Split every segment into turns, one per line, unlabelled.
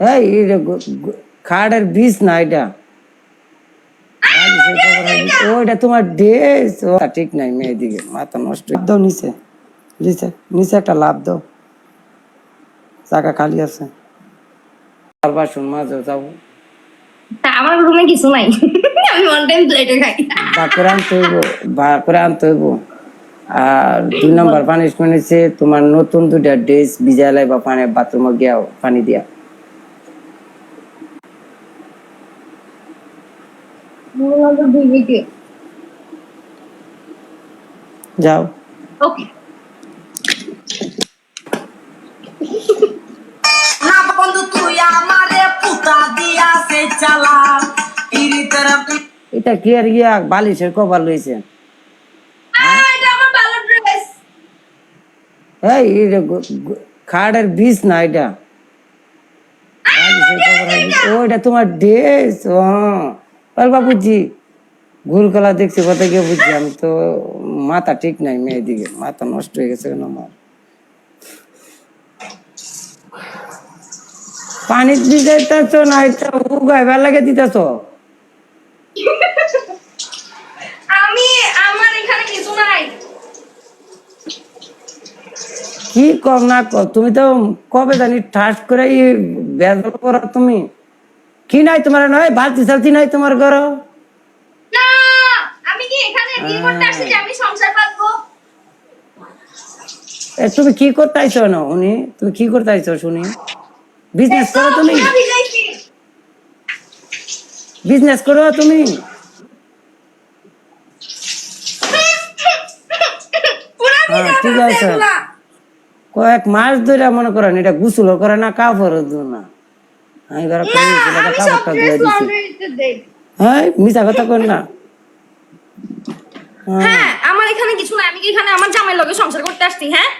এটা খাটের বিষ না এটা? তোমার ড্রেস ঠিক নাই মেয়েদিকে মাথা নষ্ট। দাও নিচে নিচে নিচে একটা লাভ দাও। চাকা খালি আছে। আর বাসন মাঝে যাব
আমার রুমে কিছু নাই। আমি ওয়ান টাইম প্লেটে খাই।
বা করে আনতে হইব বা আনতে হইব। আর দুই নম্বর পানিশমেন্ট হচ্ছে তোমার নতুন দুটা ড্রেস ভিজাই লাইবা পানি বাথরুমে গিয়া পানি দিয়া। যাও
ওকে
না বন্ধু তুই আমারে পুতা দিয়া সে চালা ইরি তরফ
এটা কি আর ইয়া বালিশের কভার লইছে
এটা আমার ভালো ড্রেস
এই এটা গো- গো- খাটের বিষ না এটা বালিশের cover হইছে। ও এটা তোমার ড্রেস ও অল্পা বুঝছি ভুল কলা দেখছি কথা গিয়ে বুঝছি আমি তো মাথা ঠিক নাই মেয়েদিকে মাথা নষ্ট হয়ে গেছে কেন আমার? পানি দিতেছ না এটা উগাইবার লাগে দিতেছ?
আমি আমার এখানে কিছু নাই।
কি কম না তুমি তো কবে জানি ঠাস করে বেদল করো তুমি। কি নাই তোমার নয়? বালতি সালতি নাই তোমার ঘর?
না আমি কি এখানে বিয়ে করতে আসছি যে আমি সংসার পাতবো?
তুমি কি করতে আইছো না উনি? তুমি কি করতে আইছো শুনি? বিজনেস করো তুমি। বিজনেস করো তুমি। হ্যাঁ, ঠিক আছে। কয়েক মাস ধরে মনে করেন এটা গুসুলো করে না কাপড় দু না। আমি কাপড়টা ধুয়ে দিছি। হ্যাঁ মিশা কথা কর না।
হ্যাঁ। আমার এখানে কিছু নাই আমি কি এখানে আমার জামাইয়ের লগে সংসার করতে আসছি হ্যাঁ?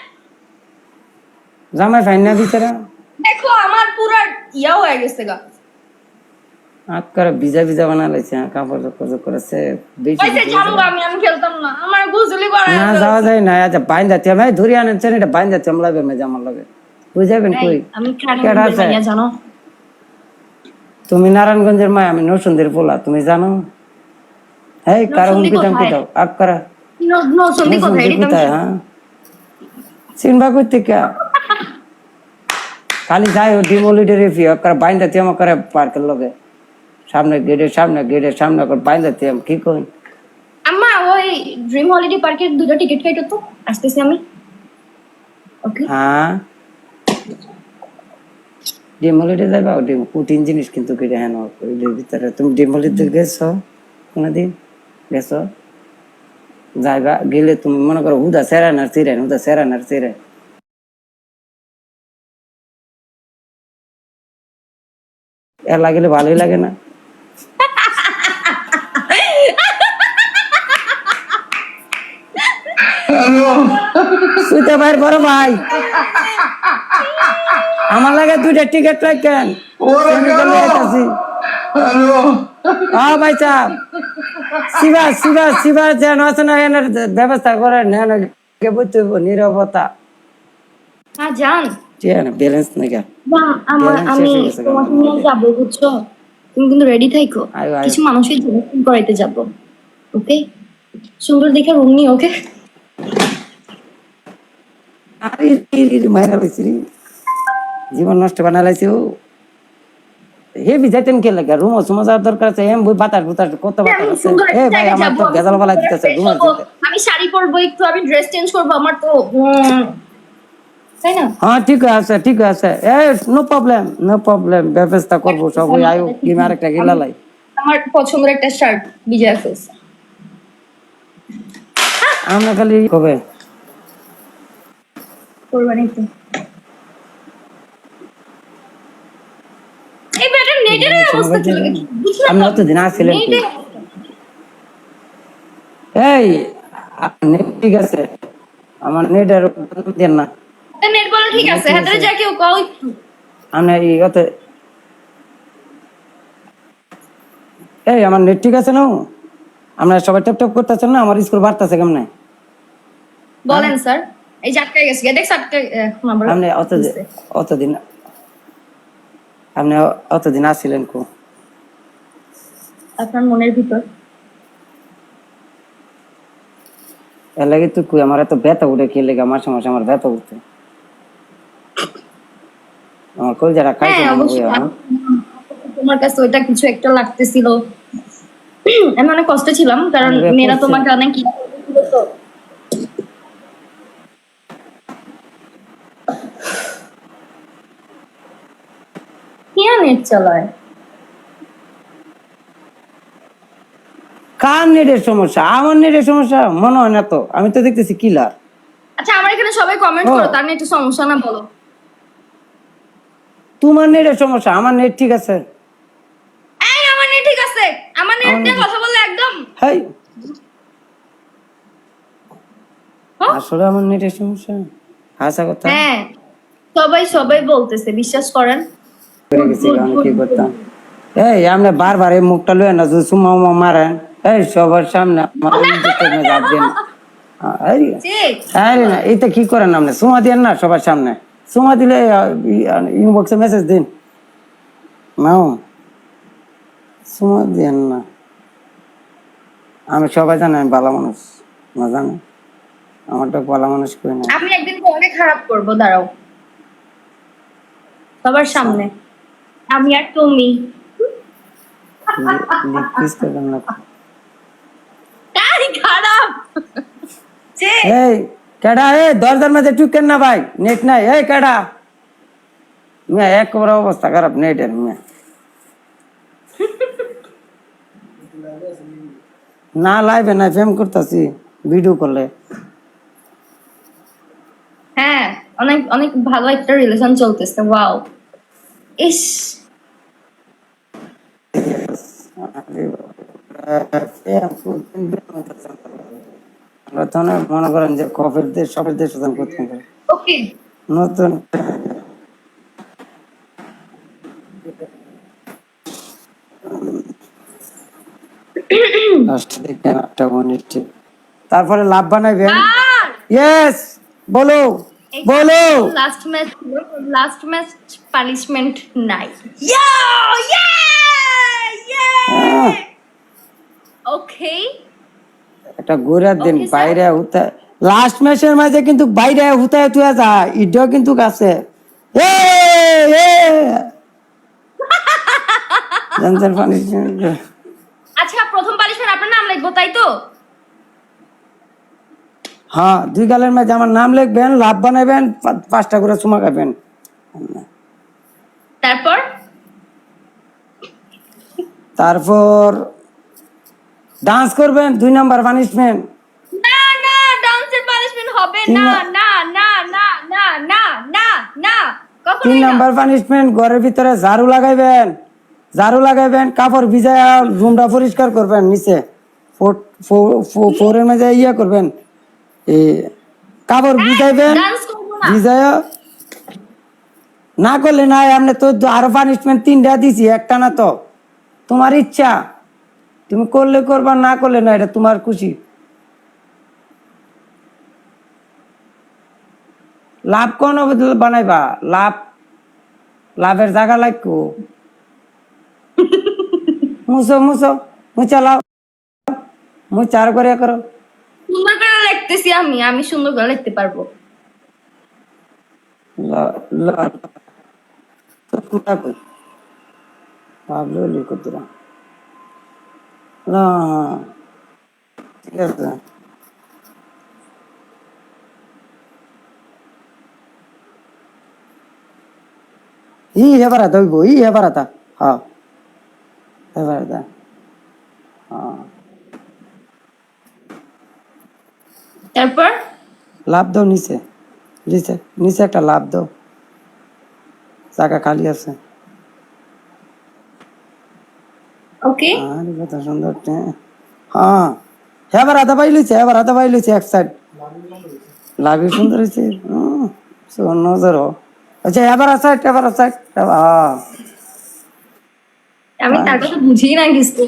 জামাই ফাইন না বিচারা
দেখো আমার পুরা ইয়া হয়ে গেছে গা।
হাত করে ভিজা ভিজা বানা লাইছে কাপড় বেশি
আমি আমি খেলতাম না আমার গুজলি করা
না যাওয়া যায় না আচ্ছা বাইন যাতে আমি ধরে আনেছেন এটা বাইন লাগে বুঝাবেন কই?
আমি জানো।
তুমি নারায়ণগঞ্জের মা আমি নরসুন্দের পোলা তুমি জানো? আপ করা।
কোথায়
নরসিংদী
এটা
কোথায়? হ্যাঁ? চিনবা করতে কে? খালি যাই ও ডিমোলিটের ফি করে বাইন যাতে করে পার্কের লগে। সামনে গেটের সামনে গেটের সামনে করে বাইন যাতে কি কই
আম্মা ওই ড্রিম হলিডে পার্কের দুটো টিকিট কাটো তো আসতেছি আমি। ওকে
হ্যাঁ? ডিমলিতে যাবা ও ডিম কঠিন জিনিস কিন্তু কেটে ওইটার ভিতরে তুমি ডিমলিতে গেছো কোনোদিন গেছো? যাইবা গেলে তুমি মনে করো হুদা সেরানার সিরেন হুদা সেরানার সিরেন। এর লাগলে ভালোই লাগে না। তুই তো ভাই বড় ভাই। আমার লাগে দুইটা টিকিট লাগেন হ্যাঁ ভাই সাহেব। শিবা শিবা শিবা যেন আছে না এনার ব্যবস্থা করে নেন কে বুঝতে নিরবতা।
হ্যাঁ জান
ব্যালেন্স
আমি তোমাকে নিয়ে যাব বুঝছ? তুমি কিন্তু রেডি। কিছু মানুষের জন্য করাইতে যাব ওকে? সুন্দর দেখে রুম ওকে?
আরে ই, ই, ই, মাইরা লাইছি রে। জীবন নষ্ট বানা লাইছে ও। হে বিজাইতেন কে লাগে? রুম সুমা যাওয়ার দরকার আছে এম বই বাতাস বুতাস কত বাতাস আছে। এ
একটা
ভাই আমার তো গেজাল বালা দিতেছে
একটা
রুম
আমি শাড়ি পরবো একটু আমি ড্রেস চেঞ্জ করব আমার তো
হ্যাঁ ঠিক আছে ঠিক আছে। এ নো প্রবলেম নো প্রবলেম ব্যবস্থা করব সব ওই আয়ো কিমা আরেকটা গিলা লাই।
আমার পছন্দের একটা শার্ট বিজয় ফেলছে
আমরা খালি কবে?
কোরবানি তো। এই ব্যাটার নেটের অবস্থা কি
আপনি অতদিন আসছিলেন এই নেট ঠিক আছে। আমার নেট আর দেন না।
নেট বলা ঠিক আছে। হাতে যা কেউ কও একটু।
আমরা এই কত এই আমার নেট ঠিক আছে না? আমরা সবাই টপ টপ করতেছেন না? আমার স্কুল বাড়তেছে কেমনে?
বলেন স্যার। এই যে আটকে গেছে। দেখ আটকে এখন আবার
আপনি অত। অতদিন আপনি অতদিন আসছিলেন কো?
আপনার মনের ভিতর।
এর লাগে তুই কই আমার এত ব্যথা উঠে কে লেগে মাসে মাসে আমার ব্যথা উঠতে আমার কই যারা
হ্যাঁ? তোমার কাছে ওইটা কিছু একটা লাগতেছিল। আমি অনেক কষ্টে ছিলাম কারণ মেয়েরা। তোমাকে অনেক কি করছিল তো। কে নেট চালায়
কার নেটের সমস্যা? আমার নেটের সমস্যা? মনে হয় না তো। আমি তো দেখতেছি কিলার
আচ্ছা আমার এখানে সবাই কমেন্ট করো তার নেট সমস্যা না বলো।
তোমার নেটের সমস্যা? আমার নেট ঠিক আছে।
এই আমার নেট ঠিক আছে। আমার নেট নিয়ে কথা বললে একদম।
হাই।
হ্যাঁ?
আসলে আমার নেটের সমস্যা? হাসা কথা।
হ্যাঁ। সবাই সবাই বলতেছে বিশ্বাস করেন।
করে গেছি আমি কি করতাম? এই আপনি বারবার এই মুখটা লয়ে না যদি সুমা উমা মারেন এই সবার সামনে আমার ইজ্জতের মেয়ে লাভ দেন। আরে না এইটা কি করেন আপনি? সুমা দিয়েন না সবার সামনে। সুমা দিলে ইনবক্সে মেসেজ দিন। নাও সুমা দিয়েন না। আমি সবাই জানি আমি ভালো মানুষ না জানো। আমারটা ভালো মানুষ করে না?
আমি একদিন অনেক খারাপ করব দাঁড়াও। সবার সামনে। আমি আর তুমি
প্লিজ করবেন না
তাই খারাপ যে
এই কেডা এই দরজার মাঝে টুকেন না ভাই নেট নাই এই কেডা মিয়া একবার অবস্থা খারাপ নেটের মিয়া না লাইভে না ফেম করতেছি ভিডিও করলে
হ্যাঁ অনেক অনেক ভালো একটা রিলেশন চলতেছে ওয়াও ইস।
আমরা তো মনে করেন যে কফের দেশ সবের দেশ করতে পারে নতুন। তারপরে লাভ বানাইবেন। ইয়েস বলো! বলো!
Last match last match punishment নাই। ইয়া ইয়া
হ্যাঁ,
ওকে
একটা ঘুরার দিন বাইরে হুতা লাস্ট ম্যাচের মাঝে কিন্তু বাইরে হুতায় তুই যা ইডও কিন্তু আছে এ এ! জানছেন punishment?
আচ্ছা প্রথম পানিশমেন্ট আপনার নাম লিখব তাই তো?
হ্যাঁ দুই গালের মাঝে আমার নাম লিখবেন লাভ বানাবেন পাঁচটা করে চুমা খাবেন।
তারপর?
তারপর ডান্স করবেন দুই নাম্বার পানিশমেন্ট
না না ডান্সের পানিশমেন্ট হবে না
না-
না না না না না না
তিন নাম্বার পানিশমেন্ট ঘরের ভিতরে ঝাড়ু লাগাইবেন। ঝাড়ু লাগাইবেন কাপড় ভিজায়া রুমটা পরিষ্কার করবেন নিচে। ফোরের মাঝে ইয়ে করবেন। এ কাপড় ভিজাইবেন
ডান্স করব না।
ভিজায়া না করলে নাই আপনি তো আরও পানিশমেন্ট তিনটা দিছি একটা না তো। তোমার ইচ্ছা। তুমি করলে করবা না করলে না এটা তোমার খুশি। লাভ কোন বানাইবা? লাভ লাভের জায়গা লাগবো। মুছো মুছো মুছা লাও মুচার করে করো।
সুন্দর করে লিখতেছি আমি আমি সুন্দর করে লিখতে পারব।
ল- ল- তো কুটা কই ভাবলো লিখো তোরা না ঠিক আছে ই এবার আতা হইব ই এবার আতা হ্যাঁ এবার আতা হ্যাঁ
তারপর
লাভ দাও নিচে নিচে নিচে একটা লাভ দাও জায়গা খালি আছে
ওকে
আরে কত সুন্দর টে- হ্যাঁ এবার আধা পাই লইছে এবার আধা পাই লইছে এক সাইড লাভি সুন্দর হয়েছে নজর আচ্ছা এবার সাইড এবার সাইড হ্যাঁ
আমি তার কথা বুঝি না কিছু